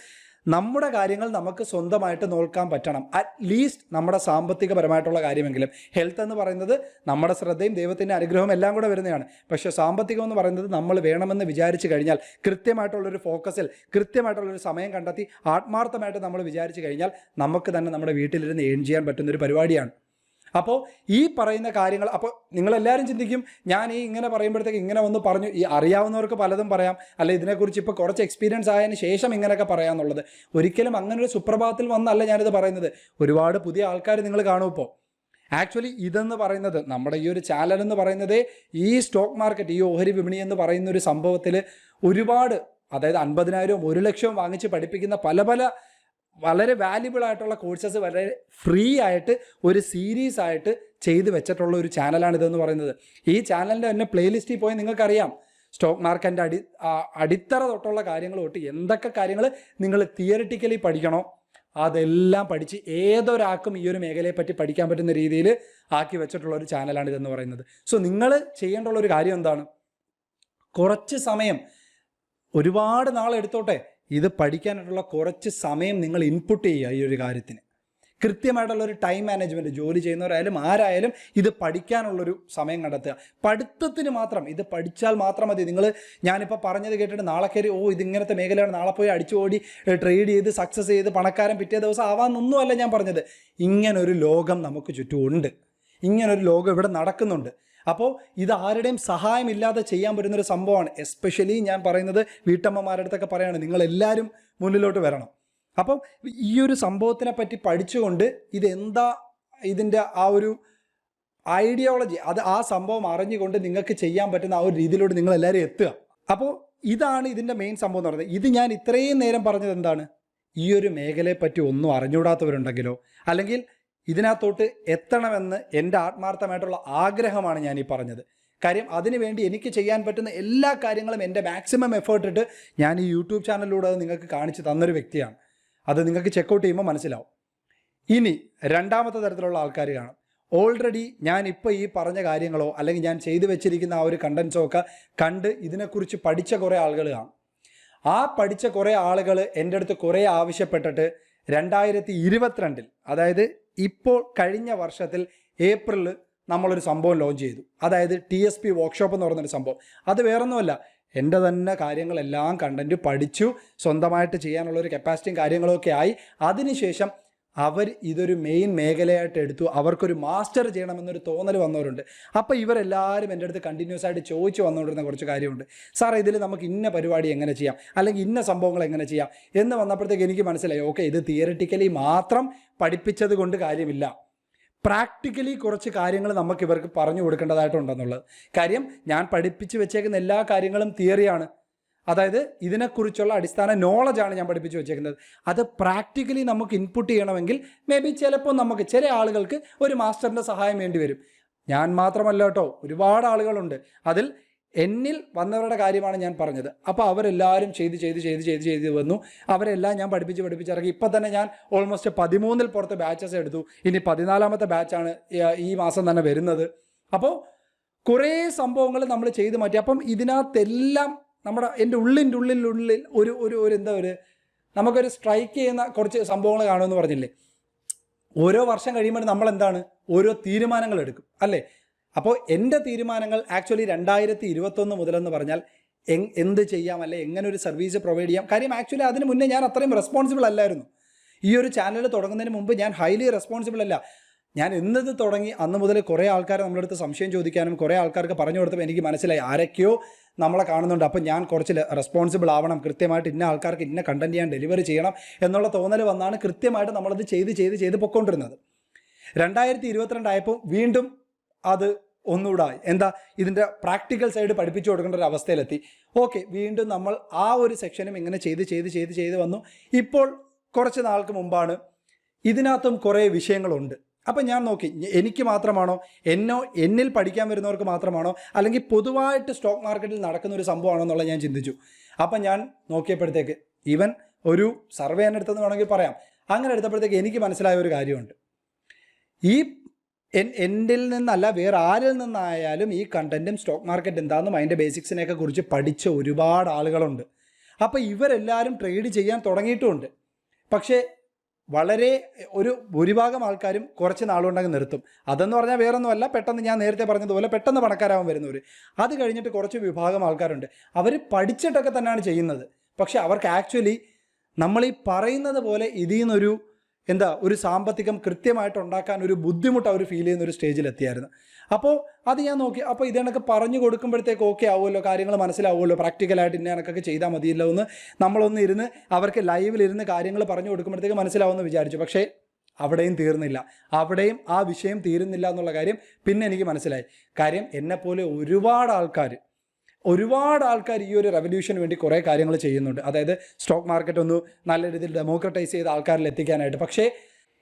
D: നമ്മുടെ കാര്യങ്ങൾ നമുക്ക് സ്വന്തമായിട്ട് നോക്കാൻ പറ്റണം. അറ്റ്ലീസ്റ്റ് നമ്മുടെ സാമ്പത്തികപരമായിട്ടുള്ള കാര്യമെങ്കിലും. ഹെൽത്ത് എന്ന് പറയുന്നത് നമ്മുടെ ശ്രദ്ധയും ദൈവത്തിന്റെ അനുഗ്രഹവും എല്ലാം കൂടെ വരുന്നതാണ്. പക്ഷേ സാമ്പത്തികം എന്ന് പറയുന്നത് നമ്മൾ വേണമെന്ന് വിചാരിച്ചു കഴിഞ്ഞാൽ കൃത്യമായിട്ടുള്ളൊരു ഫോക്കസിൽ കൃത്യമായിട്ടുള്ളൊരു സമയം കണ്ടെത്തി ആത്മാർത്ഥമായിട്ട് നമ്മൾ വിചാരിച്ചു കഴിഞ്ഞാൽ നമുക്ക് തന്നെ നമ്മുടെ വീട്ടിലിരുന്ന് ഏൺ ചെയ്യാൻ പറ്റുന്നൊരു പരിപാടിയാണ്. അപ്പോൾ ഈ പറയുന്ന കാര്യങ്ങൾ അപ്പോൾ നിങ്ങളെല്ലാവരും ചിന്തിക്കും ഞാൻ ഈ ഇങ്ങനെ പറയുമ്പോഴത്തേക്ക് ഇങ്ങനെ വന്ന് പറഞ്ഞു ഈ അറിയാവുന്നവർക്ക് പലതും പറയാം അല്ല ഇതിനെക്കുറിച്ച് ഇപ്പോൾ കുറച്ച് എക്സ്പീരിയൻസ് ആയതിനു ശേഷം ഇങ്ങനെയൊക്കെ പറയാമെന്നുള്ളത് ഒരിക്കലും അങ്ങനെ ഒരു സുപ്രഭാതത്തിൽ വന്നല്ല ഞാനിത് പറയുന്നത്. ഒരുപാട് പുതിയ ആൾക്കാർ നിങ്ങൾ കാണും ഇപ്പോൾ ആക്ച്വലി ഇതെന്ന് പറയുന്നത് നമ്മുടെ ഈ ഒരു ചാനൽ എന്ന് പറയുന്നത് ഈ സ്റ്റോക്ക് മാർക്കറ്റ് ഈ ഓഹരി വിപണി എന്ന് പറയുന്ന ഒരു സംഭവത്തിൽ ഒരുപാട് അതായത് അൻപതിനായിരവും ഒരു ലക്ഷവും വാങ്ങിച്ച് പഠിപ്പിക്കുന്ന പല പല വളരെ വാല്യുബിൾ ആയിട്ടുള്ള കോഴ്സസ് വളരെ ഫ്രീ ആയിട്ട് ഒരു സീരീസ് ആയിട്ട് ചെയ്തു വെച്ചിട്ടുള്ള ഒരു ചാനലാണ് ഇതെന്ന് പറയുന്നത്. ഈ ചാനലിന്റെ തന്നെ പ്ലേലിസ്റ്റിൽ പോയി നിങ്ങൾക്കറിയാം. സ്റ്റോക്ക് മാർക്കറ്റിന്റെ അടി അടിത്തറ തൊട്ടുള്ള കാര്യങ്ങൾ തൊട്ട് എന്തൊക്കെ കാര്യങ്ങൾ നിങ്ങൾ തിയറിറ്റിക്കലി പഠിക്കണോ അതെല്ലാം പഠിച്ച് ഏതൊരാൾക്കും ഈ ഒരു മേഖലയെ പറ്റി പഠിക്കാൻ പറ്റുന്ന രീതിയിൽ ആക്കി വെച്ചിട്ടുള്ള ഒരു ചാനലാണ് ഇതെന്ന് പറയുന്നത്. സോ നിങ്ങൾ ചെയ്യേണ്ടുള്ള ഒരു കാര്യം എന്താണ്? കുറച്ച് സമയം ഒരുപാട് നാളെടുത്തോട്ടെ ഇത് പഠിക്കാനായിട്ടുള്ള കുറച്ച് സമയം നിങ്ങൾ ഇൻപുട്ട് ചെയ്യുക ഈ ഒരു കാര്യത്തിന്. കൃത്യമായിട്ടുള്ള ഒരു ടൈം മാനേജ്മെന്റ് ജോലി ചെയ്യുന്നവരായാലും ആരായാലും ഇത് പഠിക്കാനുള്ളൊരു സമയം കണ്ടെത്തുക. പഠിത്തത്തിന് മാത്രം ഇത് പഠിച്ചാൽ മാത്രം മതി. നിങ്ങൾ ഞാനിപ്പോൾ പറഞ്ഞത് കേട്ടിട്ട് നാളെ കയറി ഓ ഇതിങ്ങനത്തെ മേഖലയാണ്. നാളെ പോയി അടിച്ചു ഓടി ട്രേഡ് ചെയ്ത് സക്സസ് ചെയ്ത് പണക്കാരൻ പിറ്റേ ദിവസം ആവാമെന്നൊന്നുമല്ല ഞാൻ പറഞ്ഞത്. ഇങ്ങനൊരു ലോകം നമുക്ക് ചുറ്റുമുണ്ട്. ഇങ്ങനൊരു ലോകം ഇവിടെ നടക്കുന്നുണ്ട്. അപ്പോൾ ഇത് ആരുടെയും സഹായമില്ലാതെ ചെയ്യാൻ പറ്റുന്നൊരു സംഭവമാണ്. എസ്പെഷ്യലി ഞാൻ പറയുന്നത് വീട്ടമ്മമാരുടെ അടുത്തൊക്കെ പറയാണ് നിങ്ങളെല്ലാവരും മുന്നിലോട്ട് വരണം. അപ്പം ഈ ഒരു സംഭവത്തിനെ പറ്റി പഠിച്ചുകൊണ്ട് ഇതെന്താ ഇതിന്റെ ആ ഒരു ഐഡിയോളജി അത് ആ സംഭവം അറിഞ്ഞുകൊണ്ട് നിങ്ങൾക്ക് ചെയ്യാൻ പറ്റുന്ന ആ ഒരു രീതിയിലോട്ട് നിങ്ങൾ എല്ലാവരും എത്തുക. അപ്പോൾ ഇതാണ് ഇതിന്റെ മെയിൻ സംഭവം എന്ന് പറയുന്നത്. ഇത് ഞാൻ ഇത്രയും നേരം പറഞ്ഞത് എന്താണ്? ഈ ഒരു മേഖലയെ പറ്റി ഒന്നും അറിഞ്ഞുകൂടാത്തവരുണ്ടെങ്കിലോ അല്ലെങ്കിൽ ഇതിനകത്തോട്ട് എത്തണമെന്ന് എന്റെ ആത്മാർത്ഥമായിട്ടുള്ള ആഗ്രഹമാണ് ഞാൻ ഈ പറഞ്ഞത്. കാര്യം അതിനുവേണ്ടി എനിക്ക് ചെയ്യാൻ പറ്റുന്ന എല്ലാ കാര്യങ്ങളും എന്റെ മാക്സിമം എഫേർട്ട് ഇട്ട് ഞാൻ ഈ യൂട്യൂബ് ചാനലിലൂടെ അത് നിങ്ങൾക്ക് കാണിച്ചു തന്നൊരു വ്യക്തിയാണ്. അത് നിങ്ങൾക്ക് ചെക്കൗട്ട് ചെയ്യുമ്പോൾ മനസ്സിലാവും. ഇനി രണ്ടാമത്തെ തരത്തിലുള്ള ആൾക്കാർ കാണും. ഓൾറെഡി ഞാൻ ഇപ്പോൾ ഈ പറഞ്ഞ കാര്യങ്ങളോ അല്ലെങ്കിൽ ഞാൻ ചെയ്തു വെച്ചിരിക്കുന്ന ആ ഒരു കണ്ടൻസോ ഒക്കെ കണ്ട് ഇതിനെക്കുറിച്ച് പഠിച്ച കുറേ ആളുകൾ കാണും. ആ പഠിച്ച കുറേ ആളുകൾ എന്റെ അടുത്ത് കുറേ ആവശ്യപ്പെട്ടിട്ട് രണ്ടായിരത്തി ഇരുപത്തിരണ്ടിൽ അതായത് ഇപ്പോൾ കഴിഞ്ഞ വർഷത്തിൽ ഏപ്രിലിൽ നമ്മളൊരു സംഭവം ലോഞ്ച് ചെയ്തു. അതായത് ടി എസ് പി വർക്ക്ഷോപ്പ് എന്ന് പറയുന്നൊരു സംഭവം. അത് വേറൊന്നുമല്ല. എന്റെ തന്നെ കാര്യങ്ങളെല്ലാം കണ്ടന്റ് പഠിച്ചു. സ്വന്തമായിട്ട് ചെയ്യാനുള്ള ഒരു കപ്പാസിറ്റിയും കാര്യങ്ങളൊക്കെ ആയി. അതിനുശേഷം അവർ ഇതൊരു മെയിൻ മേഖലയായിട്ട് എടുത്തു. അവർക്കൊരു മാസ്റ്റർ ചെയ്യണമെന്നൊരു തോന്നൽ വന്നവരുണ്ട്. അപ്പോൾ ഇവരെല്ലാവരും എന്റെ അടുത്ത് കണ്ടിന്യൂസ് ആയിട്ട് ചോദിച്ചു വന്നുകൊണ്ടിരുന്ന കുറച്ച് കാര്യമുണ്ട്. സാർ ഇതിൽ നമുക്ക് ഇന്ന പരിപാടി എങ്ങനെ ചെയ്യാം? അല്ലെങ്കിൽ ഇന്ന സംഭവങ്ങൾ എങ്ങനെ ചെയ്യാം? എന്ന് വന്നപ്പോഴത്തേക്ക് എനിക്ക് മനസ്സിലായി. ഓക്കെ ഇത് തിയററ്റിക്കലി മാത്രം പഠിപ്പിച്ചത് കൊണ്ട് കാര്യമില്ല. പ്രാക്ടിക്കലി കുറച്ച് കാര്യങ്ങൾ നമുക്ക് ഇവർക്ക് പറഞ്ഞു കൊടുക്കേണ്ടതായിട്ടുണ്ടെന്നുള്ളത് കാര്യം ഞാൻ പഠിപ്പിച്ച് വെച്ചേക്കുന്ന എല്ലാ കാര്യങ്ങളും തിയറിയാണ് അതായത് ഇതിനെക്കുറിച്ചുള്ള അടിസ്ഥാന നോളജാണ് ഞാൻ പഠിപ്പിച്ചു വെച്ചേക്കുന്നത്. അത് പ്രാക്ടിക്കലി നമുക്ക് ഇൻപുട്ട് ചെയ്യണമെങ്കിൽ മേ ബി ചിലപ്പോൾ നമുക്ക് ചില ആളുകൾക്ക് ഒരു മാസ്റ്ററിന്റെ സഹായം വേണ്ടി വരും. ഞാൻ മാത്രമല്ല കേട്ടോ ഒരുപാട് ആളുകളുണ്ട്. അതിൽ എന്നിൽ വന്നവരുടെ കാര്യമാണ് ഞാൻ പറഞ്ഞത്. അപ്പോൾ അവരെല്ലാവരും ചെയ്ത് ചെയ്ത് ചെയ്ത് ചെയ്ത് ചെയ്ത് വന്നു. അവരെല്ലാം ഞാൻ പഠിപ്പിച്ച് പഠിപ്പിച്ചിറങ്ങി ഇപ്പം തന്നെ ഞാൻ ഓൾമോസ്റ്റ് പതിമൂന്നിൽ പുറത്ത് ബാച്ചസ് എടുത്തു. ഇനി പതിനാലാമത്തെ ബാച്ചാണ് ഈ മാസം തന്നെ വരുന്നത്. അപ്പോൾ കുറേ സംഭവങ്ങൾ നമ്മൾ ചെയ്ത് മാറ്റി. അപ്പം ഇതിനകത്തെല്ലാം നമ്മുടെ എന്റെ ഉള്ളിന്റെ ഉള്ളിൽ ഉള്ളിൽ ഒരു ഒരു ഒരു എന്താ ഒരു നമുക്കൊരു സ്ട്രൈക്ക് ചെയ്യുന്ന കുറച്ച് സംഭവങ്ങൾ കാണുമെന്ന് പറഞ്ഞില്ലേ? ഓരോ വർഷം കഴിയുമ്പോൾ നമ്മൾ എന്താണ്? ഓരോ തീരുമാനങ്ങൾ എടുക്കും. അല്ലേ? അപ്പോൾ എന്റെ തീരുമാനങ്ങൾ ആക്ച്വലി രണ്ടായിരത്തി ഇരുപത്തൊന്ന് മുതലെന്ന് പറഞ്ഞാൽ എന്ത് ചെയ്യാം? അല്ലെ എങ്ങനെ ഒരു സർവീസ് പ്രൊവൈഡ് ചെയ്യാം? കാര്യം ആക്ച്വലി അതിന് മുന്നേ ഞാൻ അത്രയും റെസ്പോൺസിബിൾ അല്ലായിരുന്നു. ഈ ഒരു ചാനൽ തുടങ്ങുന്നതിന് മുമ്പ് ഞാൻ ഹൈലി റെസ്പോൺസിബിൾ അല്ല. ഞാൻ എന്നത് തുടങ്ങി അന്ന് മുതൽ കുറേ ആൾക്കാർ നമ്മുടെ അടുത്ത് സംശയം ചോദിക്കാനും കുറേ ആൾക്കാർക്ക് പറഞ്ഞു കൊടുത്തപ്പോൾ എനിക്ക് മനസ്സിലായി ആരൊക്കെയോ നമ്മളെ കാണുന്നുണ്ട്. അപ്പം ഞാൻ കുറച്ച് റെസ്പോൺസിബിൾ ആവണം. കൃത്യമായിട്ട് ഇന്ന ആൾക്കാർക്ക് ഇന്ന കണ്ടന്റ് ഞാൻ ഡെലിവറി ചെയ്യണം എന്നുള്ള തോന്നൽ വന്നാണ് കൃത്യമായിട്ട് നമ്മളത് ചെയ്ത് ചെയ്ത് ചെയ്ത് പൊയ്ക്കൊണ്ടിരുന്നത്. രണ്ടായിരത്തി ഇരുപത്തിരണ്ടായപ്പോൾ വീണ്ടും അത് ഒന്നുകൂടായി. എന്താ? ഇതിന്റെ പ്രാക്ടിക്കൽ സൈഡ് പഠിപ്പിച്ചു കൊടുക്കേണ്ട ഒരു അവസ്ഥയിലെത്തി. ഓക്കെ വീണ്ടും നമ്മൾ ആ ഒരു സെക്ഷനും ഇങ്ങനെ ചെയ്ത് ചെയ്ത് ചെയ്ത് ചെയ്ത് വന്നു. ഇപ്പോൾ കുറച്ച് നാൾക്ക് മുമ്പാണ് ഇതിനകത്തും കുറേ വിഷയങ്ങളുണ്ട്. അപ്പം ഞാൻ നോക്കി എനിക്ക് മാത്രമാണോ? എന്നോ എന്നിൽ പഠിക്കാൻ വരുന്നവർക്ക് മാത്രമാണോ? അല്ലെങ്കിൽ പൊതുവായിട്ട് സ്റ്റോക്ക് മാർക്കറ്റിൽ നടക്കുന്ന ഒരു സംഭവമാണോ എന്നുള്ളത് ഞാൻ ചിന്തിച്ചു. അപ്പം ഞാൻ നോക്കിയപ്പോഴത്തേക്ക് ഈവൻ ഒരു സർവേ എന്നെ എടുത്തെന്ന് വേണമെങ്കിൽ പറയാം. അങ്ങനെ എടുത്തപ്പോഴത്തേക്ക് എനിക്ക് മനസ്സിലായ ഒരു കാര്യമുണ്ട്. ഈ എൻ എന്നിൽ നിന്നല്ല വേറെ ആരിൽ നിന്നായാലും ഈ കണ്ടന്റും സ്റ്റോക്ക് മാർക്കറ്റ് എന്താണെന്നും അതിന്റെ ബേസിക്സിനെയൊക്കെ കുറിച്ച് പഠിച്ച ഒരുപാട് ആളുകളുണ്ട്. അപ്പോൾ ഇവരെല്ലാവരും ട്രേഡ് ചെയ്യാൻ തുടങ്ങിയിട്ടുമുണ്ട്. പക്ഷേ വളരെ ഒരു ഭൂരിഭാഗം ആൾക്കാരും കുറച്ച് നാളുകൊണ്ടങ്ങ് നിർത്തും. അതെന്ന് പറഞ്ഞാൽ വേറൊന്നുമല്ല പെട്ടെന്ന് ഞാൻ നേരത്തെ പറഞ്ഞതുപോലെ പെട്ടെന്ന് പണക്കാരാവാൻ വരുന്നവർ അത് കഴിഞ്ഞിട്ട് കുറച്ച് വിഭാഗം ആൾക്കാരുണ്ട്. അവർ പഠിച്ചിട്ടൊക്കെ തന്നെയാണ് ചെയ്യുന്നത്. പക്ഷെ അവർക്ക് ആക്ച്വലി നമ്മൾ ഈ പറയുന്നത് പോലെ ഇതിൽ നിന്നൊരു എന്താ ഒരു സാമ്പത്തികം കൃത്യമായിട്ട് ഉണ്ടാക്കാൻ ഒരു ബുദ്ധിമുട്ട് അവർ ഫീൽ ചെയ്യുന്ന ഒരു സ്റ്റേജിലെത്തിയായിരുന്നു. അപ്പോൾ അത് ഞാൻ നോക്കി. അപ്പോൾ ഇത് കണക്ക് പറഞ്ഞു കൊടുക്കുമ്പോഴത്തേക്ക് ഓക്കെ ആവുമല്ലോ കാര്യങ്ങൾ മനസ്സിലാവുമല്ലോ പ്രാക്ടിക്കലായിട്ട് ഇന്ന കണക്കൊക്കെ ചെയ്താൽ മതിയല്ലോ എന്ന് നമ്മളൊന്ന് ഇരുന്ന് അവർക്ക് ലൈവിലിരുന്ന് കാര്യങ്ങൾ പറഞ്ഞു കൊടുക്കുമ്പോഴത്തേക്ക് മനസ്സിലാവുമെന്ന് വിചാരിച്ചു. പക്ഷേ അവിടെയും തീർന്നില്ല. അവിടെയും ആ വിഷയം തീരുന്നില്ല എന്നുള്ള കാര്യം പിന്നെ എനിക്ക് മനസ്സിലായി. കാര്യം എന്നെപ്പോലെ ഒരുപാട് ആൾക്കാർ ഒരുപാട് ആൾക്കാർ ഈ ഒരു റെവല്യൂഷന് വേണ്ടി കുറേ കാര്യങ്ങൾ ചെയ്യുന്നുണ്ട്. അതായത് സ്റ്റോക്ക് മാർക്കറ്റ് ഒന്ന് നല്ല രീതിയിൽ ഡെമോക്രറ്റൈസ് ചെയ്ത് ആൾക്കാരിൽ എത്തിക്കാനായിട്ട്. പക്ഷേ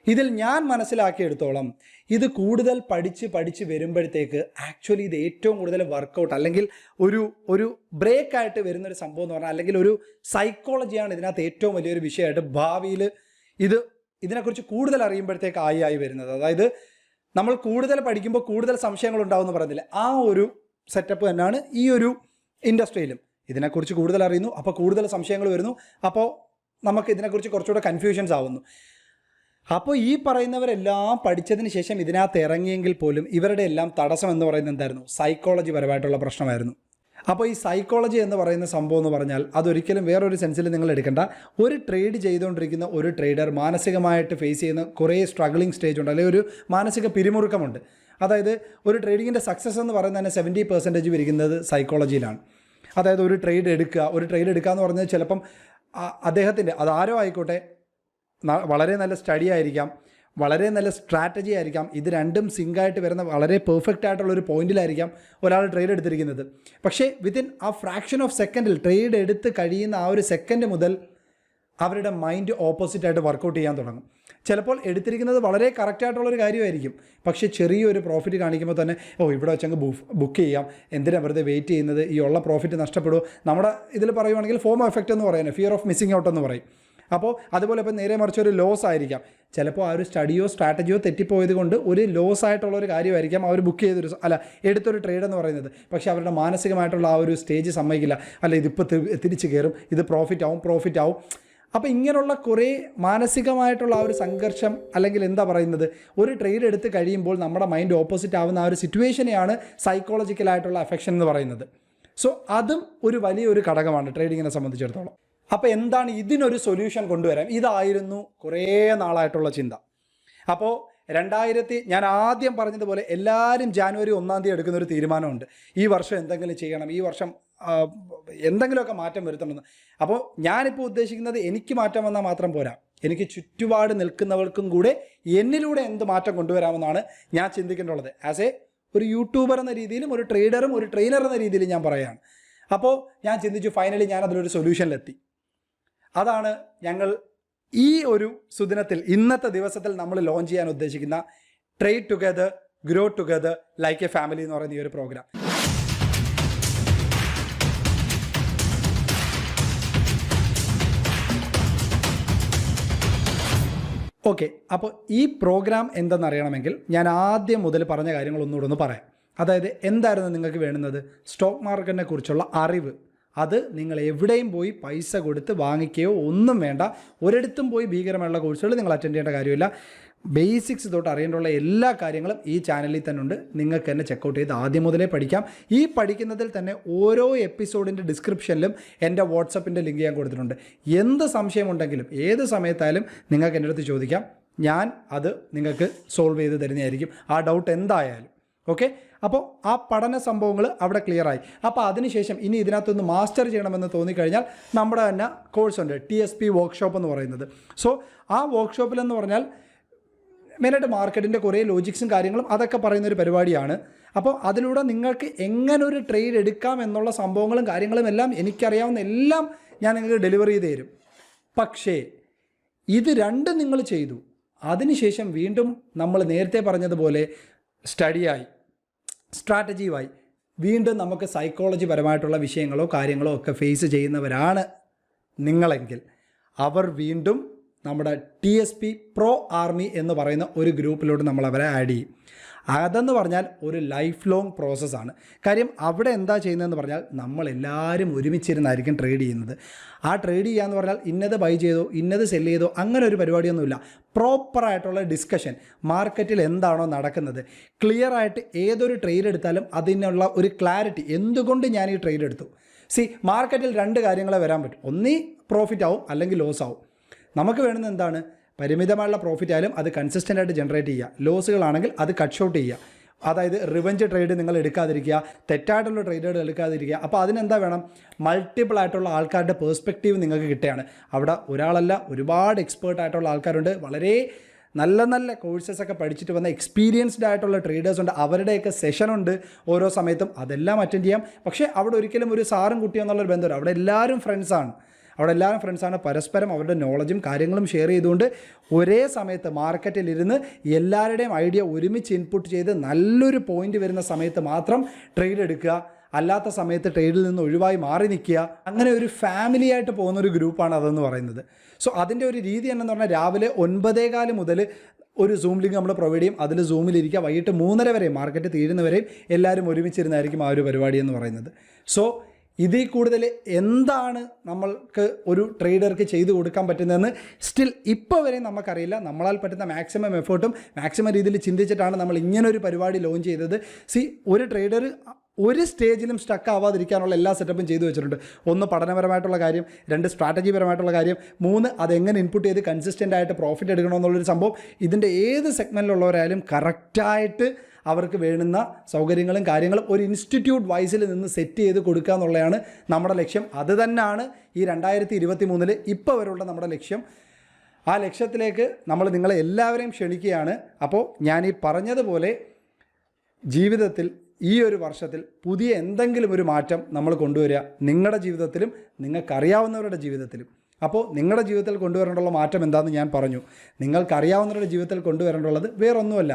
D: ഇതിൽ ഞാൻ മനസ്സിലാക്കിയെടുത്തോളം ഇത് കൂടുതൽ പഠിച്ച് പഠിച്ച് വരുമ്പോഴത്തേക്ക് ആക്ച്വലി ഇത് ഏറ്റവും കൂടുതൽ വർക്കൗട്ട് അല്ലെങ്കിൽ ഒരു ഒരു ബ്രേക്ക് ആയിട്ട് വരുന്ന ഒരു സംഭവം എന്ന് പറഞ്ഞാൽ അല്ലെങ്കിൽ ഒരു സൈക്കോളജിയാണ് ഇതിനകത്ത് ഏറ്റവും വലിയൊരു വിഷയമായിട്ട് ഭാവിയിൽ ഇത് ഇതിനെക്കുറിച്ച് കൂടുതൽ അറിയുമ്പോഴത്തേക്ക് ആയി ആയി വരുന്നത്. അതായത് നമ്മൾ കൂടുതൽ പഠിക്കുമ്പോൾ കൂടുതൽ സംശയങ്ങൾ ഉണ്ടാവും എന്ന് പറയുന്നില്ല ആ ഒരു സെറ്റപ്പ് തന്നെയാണ് ഈ ഒരു ഇൻഡസ്ട്രിയിലും. ഇതിനെക്കുറിച്ച് കൂടുതൽ അറിയുന്നു അപ്പോൾ കൂടുതൽ സംശയങ്ങൾ വരുന്നു അപ്പോൾ നമുക്ക് ഇതിനെക്കുറിച്ച് കുറച്ചുകൂടെ കൺഫ്യൂഷൻസ് ആവുന്നു. അപ്പോൾ ഈ പറയുന്നവരെല്ലാം പഠിച്ചതിന് ശേഷം ഇതിനകത്ത് ഇറങ്ങിയെങ്കിൽ പോലും ഇവരുടെ എല്ലാം തടസ്സം എന്ന് പറയുന്നത് എന്തായിരുന്നു? സൈക്കോളജി പരമായിട്ടുള്ള പ്രശ്നമായിരുന്നു. അപ്പോൾ ഈ സൈക്കോളജി എന്ന് പറയുന്ന സംഭവം എന്ന് പറഞ്ഞാൽ അതൊരിക്കലും വേറൊരു സെൻസിൽ നിങ്ങൾ എടുക്കേണ്ട. ഒരു ട്രേഡ് ചെയ്തുകൊണ്ടിരിക്കുന്ന ഒരു ട്രേഡർ മാനസികമായിട്ട് ഫേസ് ചെയ്യുന്ന കുറേ സ്ട്രഗ്ലിംഗ് സ്റ്റേജ് ഉണ്ട്. അല്ലെങ്കിൽ ഒരു മാനസിക പിരിമുറുക്കമുണ്ട്. അതായത് ഒരു ട്രേഡിങ്ങിന്റെ സക്സസ് എന്ന് പറയുന്നത് തന്നെ സെവന്റി പെർസെന്റേജ് വരിക്കുന്നത് സൈക്കോളജിയിലാണ് അതായത് ഒരു ട്രേഡ് എടുക്കുക ഒരു ട്രേഡ് എടുക്കുക എന്ന് പറഞ്ഞാൽ ചിലപ്പം അദ്ദേഹത്തിന്റെ അതാരോ ആയിക്കോട്ടെ വളരെ നല്ല സ്റ്റഡി ആയിരിക്കാം. വളരെ നല്ല സ്ട്രാറ്റജി ആയിരിക്കാം. ഇത് രണ്ടും സിങ്കായിട്ട് വരുന്ന വളരെ പെർഫെക്റ്റ് ആയിട്ടുള്ള ഒരു പോയിന്റിലായിരിക്കാം ഒരാൾ ട്രേഡ് എടുത്തിരിക്കുന്നത്. പക്ഷേ വിത്തിൻ ആ ഫ്രാക്ഷൻ ഓഫ് സെക്കൻഡിൽ ട്രേഡ് എടുത്ത് കഴിയുന്ന ആ ഒരു സെക്കൻഡ് മുതൽ അവരുടെ മൈൻഡ് ഓപ്പോസിറ്റ് ആയിട്ട് വർക്കൗട്ട് ചെയ്യാൻ തുടങ്ങും. ചിലപ്പോൾ എടുത്തിരിക്കുന്നത് വളരെ കറക്റ്റ് ആയിട്ടുള്ളൊരു കാര്യമായിരിക്കും. പക്ഷേ ചെറിയൊരു പ്രോഫിറ്റ് കാണിക്കുമ്പോൾ തന്നെ ഓ ഇവിടെ വെച്ചങ്ങ് ബുക്ക് ചെയ്യാം. എന്തിനാണ് വെറുതെ വെയിറ്റ് ചെയ്യുന്നത്? ഈ ഉള്ള പ്രോഫിറ്റ് നഷ്ടപ്പെടുമോ നമ്മുടെ ഇതിൽ പറയുവാണെങ്കിൽ ഫോം എഫക്റ്റ് എന്ന് പറയുന്നത് ഫിയർ ഓഫ് മിസ്സിംഗ് ഔട്ട് എന്ന് പറയും. അപ്പോൾ അതുപോലെ ഇപ്പം നേരെ മറിച്ച് ഒരു ലോസ് ആയിരിക്കാം. ചിലപ്പോൾ ആ ഒരു സ്റ്റഡിയോ സ്ട്രാറ്റജിയോ തെറ്റിപ്പോയത് കൊണ്ട് ഒരു ലോസ് ആയിട്ടുള്ള ഒരു കാര്യമായിരിക്കാം അവർ ബുക്ക് ചെയ്തൊരു അല്ല എടുത്തൊരു ട്രേഡ് എന്ന് പറയുന്നത്. പക്ഷേ അവരുടെ മാനസികമായിട്ടുള്ള ആ ഒരു സ്റ്റേജ് സമ്മതിക്കില്ല. അല്ല ഇതിപ്പോൾ തിരിച്ച് കയറും ഇത് പ്രോഫിറ്റ് ആവും പ്രോഫിറ്റ് ആവും. അപ്പോൾ ഇങ്ങനെയുള്ള കുറേ മാനസികമായിട്ടുള്ള ആ ഒരു സംഘർഷം അല്ലെങ്കിൽ എന്താ പറയുന്നത്? ഒരു ട്രേഡ് എടുത്ത് കഴിയുമ്പോൾ നമ്മുടെ മൈൻഡ് ഓപ്പോസിറ്റ് ആവുന്ന ആ ഒരു സിറ്റുവേഷനെയാണ് സൈക്കോളജിക്കലായിട്ടുള്ള അഫെക്ഷൻ എന്ന് പറയുന്നത്. സോ അതും ഒരു വലിയൊരു ഘടകമാണ് ട്രേഡിങ്ങിനെ സംബന്ധിച്ചിടത്തോളം. അപ്പോൾ എന്താണ് ഇതിനൊരു സൊല്യൂഷൻ കൊണ്ടുവരാൻ? ഇതായിരുന്നു കുറേ നാളായിട്ടുള്ള ചിന്ത. അപ്പോൾ രണ്ടായിരത്തി ഞാൻ ആദ്യം പറഞ്ഞതുപോലെ എല്ലാവരും ജാനുവരി ഒന്നാം തീയതി എടുക്കുന്ന ഒരു തീരുമാനമുണ്ട്. ഈ വർഷം എന്തെങ്കിലും ചെയ്യണം ഈ വർഷം എന്തെങ്കിലുമൊക്കെ മാറ്റം വരുത്തണമെന്ന്. അപ്പോൾ ഞാനിപ്പോൾ ഉദ്ദേശിക്കുന്നത് എനിക്ക് മാറ്റം വന്നാൽ മാത്രം പോരാ. എനിക്ക് ചുറ്റുപാട് നിൽക്കുന്നവർക്കും കൂടെ എന്നിലൂടെ എന്ത് മാറ്റം കൊണ്ടുവരാമെന്നാണ് ഞാൻ ചിന്തിക്കേണ്ടുള്ളത് ആസ് എ ഒരു യൂട്യൂബർ എന്ന രീതിയിലും ഒരു ട്രേഡറും ഒരു ട്രെയിനർ എന്ന രീതിയിലും ഞാൻ പറയുകയാണ് അപ്പോൾ ഞാൻ ചിന്തിച്ചു ഫൈനലി ഞാൻ അതിലൊരു സൊല്യൂഷനിലെത്തി അതാണ് ഞങ്ങൾ ഈ ഒരു സുദിനത്തിൽ ഇന്നത്തെ ദിവസത്തിൽ നമ്മൾ ലോഞ്ച് ചെയ്യാൻ ഉദ്ദേശിക്കുന്ന trade together grow together like a family എന്ന് പറയുന്ന ഈ ഒരു പ്രോഗ്രാം ഓക്കെ അപ്പോൾ ഈ പ്രോഗ്രാം എന്തെന്നറിയണമെങ്കിൽ ഞാൻ ആദ്യം മുതൽ പറഞ്ഞ കാര്യങ്ങൾ ഒന്നുകൂടെ ഒന്ന് പറയാം. അതായത് എന്തായിരുന്നു നിങ്ങൾക്ക് വേണ്ടുന്നത്? സ്റ്റോക്ക് മാർക്കറ്റിനെ കുറിച്ചുള്ള അറിവ്. അത് നിങ്ങൾ എവിടെയും പോയി പൈസ കൊടുത്ത് വാങ്ങിക്കുകയോ ഒന്നും വേണ്ട. ഒരിടത്തും പോയി ഭീകരമായുള്ള കോഴ്സുകൾ നിങ്ങൾ അറ്റൻഡ് ചെയ്യേണ്ട കാര്യമില്ല. ബേസിക്സ് തൊട്ട് അറിയേണ്ടുള്ള എല്ലാ കാര്യങ്ങളും ഈ ചാനലിൽ തന്നെ ഉണ്ട്. നിങ്ങൾക്ക് തന്നെ ചെക്കൗട്ട് ചെയ്ത് ആദ്യം മുതലേ പഠിക്കാം. ഈ പഠിക്കുന്നതിൽ തന്നെ ഓരോ എപ്പിസോഡിന്റെ ഡിസ്ക്രിപ്ഷനിലും എന്റെ വാട്സപ്പിന്റെ ലിങ്ക് ഞാൻ കൊടുത്തിട്ടുണ്ട്. എന്ത് സംശയമുണ്ടെങ്കിലും ഏത് സമയത്തായാലും നിങ്ങൾക്ക് എന്റെ അടുത്ത് ചോദിക്കാം. ഞാൻ അത് നിങ്ങൾക്ക് സോൾവ് ചെയ്ത് തരുന്നതായിരിക്കും. ആ ഡൗട്ട് എന്തായാലും. ഓക്കെ അപ്പോൾ ആ പഠന സംഭവങ്ങൾ അവിടെ ക്ലിയറായി അപ്പോൾ അതിനുശേഷം ഇനി ഇതിനകത്തൊന്ന് മാസ്റ്റർ ചെയ്യണമെന്ന് തോന്നിക്കഴിഞ്ഞാൽ നമ്മുടെ തന്നെ കോഴ്സ് ഉണ്ട് ടി എസ് പി വർക്ക്ഷോപ്പ് എന്ന് പറയുന്നത്. സോ ആ വർക്ക്ഷോപ്പിലെന്ന് പറഞ്ഞാൽ മെയിനായിട്ട് മാർക്കറ്റിന്റെ കുറേ ലോജിക്സും കാര്യങ്ങളും അതൊക്കെ പറയുന്ന ഒരു പരിപാടിയാണ്. അപ്പോൾ അതിലൂടെ നിങ്ങൾക്ക് എങ്ങനെ ഒരു ട്രേഡ് എടുക്കാം എന്നുള്ള സംഭവങ്ങളും കാര്യങ്ങളും എല്ലാം എനിക്കറിയാവുന്ന എല്ലാം ഞാൻ നിങ്ങൾക്ക് ഡെലിവറി ചെയ്ത് തരും. പക്ഷേ ഇത് രണ്ടും നിങ്ങൾ ചെയ്തു. അതിനുശേഷം വീണ്ടും നമ്മൾ നേരത്തെ പറഞ്ഞതുപോലെ സ്റ്റഡിയായി സ്ട്രാറ്റജിയുമായി വീണ്ടും നമുക്ക് സൈക്കോളജി പരമായിട്ടുള്ള വിഷയങ്ങളോ കാര്യങ്ങളോ ഒക്കെ ഫേസ് ചെയ്യുന്നവരാണ് നിങ്ങളെങ്കിൽ അവർ വീണ്ടും നമ്മുടെ T S P pro army എന്ന് പറയുന്ന ഒരു ഗ്രൂപ്പിലോട്ട് നമ്മൾ അവരെ ആഡ് ചെയ്യും. അതെന്ന് പറഞ്ഞാൽ ഒരു ലൈഫ് ലോങ് പ്രോസസ്സാണ് കാര്യം അവിടെ എന്താ ചെയ്യുന്നതെന്ന് പറഞ്ഞാൽ നമ്മളെല്ലാവരും ഒരുമിച്ചിരുന്നായിരിക്കും ട്രേഡ് ചെയ്യുന്നത്. ആ ട്രേഡ് ചെയ്യാന്ന് പറഞ്ഞാൽ ഇന്നത് ബൈ ചെയ്തോ ഇന്നത് സെൽ ചെയ്തോ അങ്ങനെ ഒരു പരിപാടിയൊന്നുമില്ല. പ്രോപ്പറായിട്ടുള്ള ഡിസ്കഷൻ മാർക്കറ്റിൽ എന്താണോ നടക്കുന്നത്. ക്ലിയർ ആയിട്ട് ഏതൊരു ട്രേഡ് എടുത്താലും അതിനുള്ള ഒരു ക്ലാരിറ്റി എന്തുകൊണ്ട് ഞാൻ ഈ ട്രേഡ് എടുത്തു? സി മാർക്കറ്റിൽ രണ്ട് കാര്യങ്ങളെ വരാൻ പറ്റും. ഒന്നീ പ്രോഫിറ്റ് ആവും അല്ലെങ്കിൽ ലോസ് ആവും. നമുക്ക് വേണ്ടുന്നത് എന്താണ്? പരിമിതമായുള്ള പ്രോഫിറ്റ് ആയാലും അത് കൺസിസ്റ്റന്റ് ആയിട്ട് ജനറേറ്റ് ചെയ്യുക. ലോസുകളാണെങ്കിൽ അത് കട്ട് ഷോട്ട് ചെയ്യുക. അതായത് റിവഞ്ച് ട്രേഡ് നിങ്ങൾ എടുക്കാതിരിക്കുക. തെറ്റായിട്ടുള്ള ട്രേഡുകൾ എടുക്കാതിരിക്കുക. അപ്പോൾ അതിനെന്താ വേണം? മൾട്ടിപ്പിൾ ആയിട്ടുള്ള ആൾക്കാരുടെ പേഴ്സ്പെക്റ്റീവ് നിങ്ങൾക്ക് കിട്ടുകയാണ്. അവിടെ ഒരാളല്ല ഒരുപാട് എക്സ്പേർട്ട് ആയിട്ടുള്ള ആൾക്കാരുണ്ട്. വളരെ നല്ല നല്ല കോഴ്സസ് ഒക്കെ പഠിച്ചിട്ട് വന്ന എക്സ്പീരിയൻസ്ഡ് ആയിട്ടുള്ള ട്രേഡേഴ്സ് ഉണ്ട്. അവരുടെയൊക്കെ സെഷൻ ഉണ്ട് ഓരോ സമയത്തും. അതെല്ലാം അറ്റൻഡ് ചെയ്യാം. പക്ഷേ അവിടെ ഒരിക്കലും ഒരു സാറും കുട്ടിയോ എന്നുള്ളൊരു ബന്ധമില്ല. അവിടെ എല്ലാവരും ഫ്രണ്ട്സാണ് അവിടെ എല്ലാവരും ഫ്രണ്ട്സാണ്. പരസ്പരം അവരുടെ നോളജും കാര്യങ്ങളും ഷെയർ ചെയ്തുകൊണ്ട് ഒരേ സമയത്ത് മാർക്കറ്റിലിരുന്ന് എല്ലാവരുടെയും ഐഡിയ ഒരുമിച്ച് ഇൻപുട്ട് ചെയ്ത് നല്ലൊരു പോയിന്റ് വരുന്ന സമയത്ത് മാത്രം ട്രേഡ് എടുക്കുക. അല്ലാത്ത സമയത്ത് ട്രേഡിൽ നിന്ന് ഒഴിവായി മാറി നിൽക്കുക. അങ്ങനെ ഒരു ഫാമിലി ആയിട്ട് പോകുന്ന ഒരു ഗ്രൂപ്പാണ് അതെന്ന് പറയുന്നത്. സോ അതിന്റെ ഒരു രീതി എന്നു പറഞ്ഞാൽ രാവിലെ ഒൻപതേകാൽ മുതൽ ഒരു സൂം ലിങ്ക് നമ്മൾ പ്രൊവൈഡ് ചെയ്യും. അതിൽ സൂമിലിരിക്കുക വൈകിട്ട് മൂന്നര വരെയും മാർക്കറ്റ് തീരുന്നവരെയും എല്ലാവരും ഒരുമിച്ചിരുന്നായിരിക്കും ആ ഒരു പരിപാടി എന്ന് പറയുന്നത്. സോ ഇതിൽ കൂടുതൽ എന്താണ് നമ്മൾക്ക് ഒരു ട്രേഡർക്ക് ചെയ്തു കൊടുക്കാൻ പറ്റുന്നതെന്ന് സ്റ്റിൽ ഇപ്പോൾ വരെ നമുക്കറിയില്ല. നമ്മളാൽ പറ്റുന്ന മാക്സിമം എഫേർട്ടും മാക്സിമം രീതിയിൽ ചിന്തിച്ചിട്ടാണ് നമ്മൾ ഇങ്ങനൊരു പരിപാടി ലോഞ്ച് ചെയ്തത്. സി ഒരു ട്രേഡർ ഒരു സ്റ്റേജിലും സ്റ്റക്ക് ആവാതിരിക്കാനുള്ള എല്ലാ സെറ്റപ്പും ചെയ്തു വെച്ചിട്ടുണ്ട്. ഒന്ന് പഠനപരമായിട്ടുള്ള കാര്യം രണ്ട് സ്ട്രാറ്റജി പരമായിട്ടുള്ള കാര്യം മൂന്ന് അതെങ്ങനെ ഇൻപുട്ട് ചെയ്ത് കൺസിസ്റ്റന്റ് ആയിട്ട് പ്രോഫിറ്റ് എടുക്കണമെന്നുള്ളൊരു സംഭവം. ഇതിന്റെ ഏത് സെഗ്മെന്റിലുള്ളവരായാലും കറക്റ്റായിട്ട് അവർക്ക് വേണ്ടുന്ന സൗകര്യങ്ങളും കാര്യങ്ങളും ഒരു ഇൻസ്റ്റിറ്റ്യൂട്ട് വൈസിൽ നിന്ന് സെറ്റ് ചെയ്ത് കൊടുക്കുക എന്നുള്ളതാണ് നമ്മുടെ ലക്ഷ്യം. അത് തന്നെയാണ് ഈ രണ്ടായിരത്തി ഇരുപത്തി മൂന്നിൽ ഇപ്പോൾ വരെയുള്ള നമ്മുടെ ലക്ഷ്യം. ആ ലക്ഷ്യത്തിലേക്ക് നമ്മൾ നിങ്ങളെ എല്ലാവരെയും ക്ഷണിക്കുകയാണ്. അപ്പോൾ ഞാൻ ഈ പറഞ്ഞതുപോലെ ജീവിതത്തിൽ ഈ ഒരു വർഷത്തിൽ പുതിയ എന്തെങ്കിലും ഒരു മാറ്റം നമ്മൾ കൊണ്ടുവരിക നിങ്ങളുടെ ജീവിതത്തിലും നിങ്ങൾക്കറിയാവുന്നവരുടെ ജീവിതത്തിലും. അപ്പോൾ നിങ്ങളുടെ ജീവിതത്തിൽ കൊണ്ടുവരേണ്ടുള്ള മാറ്റം എന്താണെന്ന് ഞാൻ പറഞ്ഞു. നിങ്ങൾക്കറിയാവുന്നവരുടെ ജീവിതത്തിൽ കൊണ്ടുവരേണ്ടുള്ളത് വേറൊന്നുമല്ല.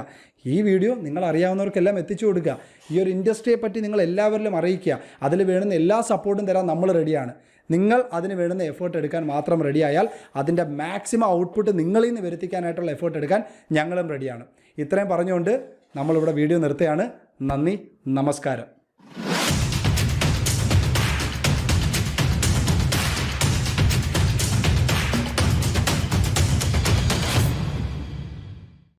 D: ഈ വീഡിയോ നിങ്ങൾ അറിയാവുന്നവർക്കെല്ലാം എത്തിച്ചു കൊടുക്കുക. ഈ ഒരു ഇൻഡസ്ട്രിയെ പറ്റി നിങ്ങൾ എല്ലാവരിലും അറിയിക്കുക. അതിൽ വേണ്ടുന്ന എല്ലാ സപ്പോർട്ടും തരാൻ നമ്മൾ റെഡിയാണ്. നിങ്ങൾ അതിന് വേണ്ടുന്ന എഫേർട്ട് എടുക്കാൻ മാത്രം റെഡിയായാൽ അതിന്റെ മാക്സിമം ഔട്ട്പുട്ട് നിങ്ങളിൽ നിന്ന് വരുത്തിക്കാനായിട്ടുള്ള എഫേർട്ട് എടുക്കാൻ ഞങ്ങളും റെഡിയാണ്. ഇത്രയും പറഞ്ഞുകൊണ്ട് നമ്മളിവിടെ വീഡിയോ നിർത്തുകയാണ്. നന്ദി നമസ്കാരം.